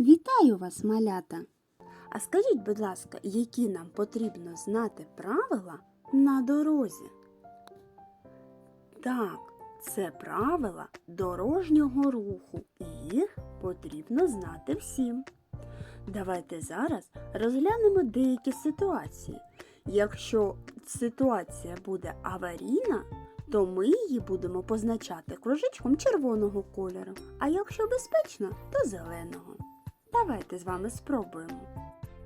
Вітаю вас, малята! А скажіть, будь ласка, які нам потрібно знати правила на дорозі? Так, це правила дорожнього руху. і Їх потрібно знати всім. Давайте зараз розглянемо деякі ситуації. Якщо ситуація буде аварійна, то ми її будемо позначати кружечком червоного кольору, а якщо безпечно, то зеленого. Давайте з вами спробуємо.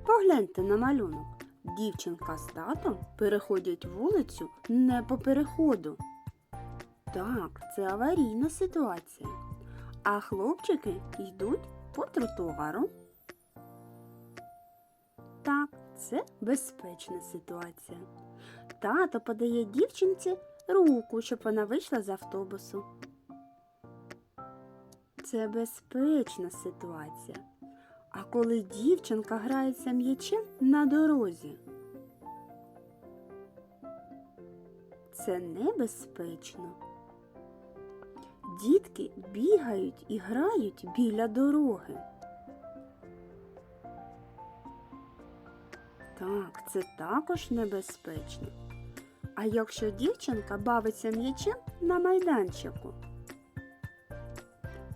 Погляньте на малюнок. Дівчинка з татом переходять вулицю не по переходу. Так, це аварійна ситуація. А хлопчики йдуть по тротуару. Так, це безпечна ситуація. Тато подає дівчинці руку, щоб вона вийшла з автобусу. Це безпечна ситуація. А коли дівчинка грається м'ячем на дорозі, це небезпечно. Дітки бігають і грають біля дороги. Так, це також небезпечно. А якщо дівчинка бавиться м'ячем на майданчику?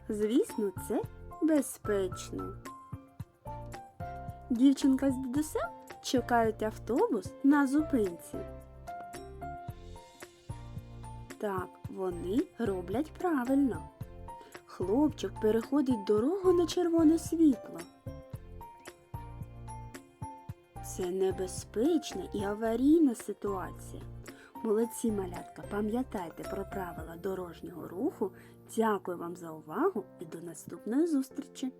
Звісно, це безпечно. Дівчинка з дідусем чекають автобус на зупинці. Так, вони роблять правильно. Хлопчик переходить дорогу на червоне світло. Це небезпечна і аварійна ситуація. Молодці малятка, пам'ятайте про правила дорожнього руху. Дякую вам за увагу і до наступної зустрічі!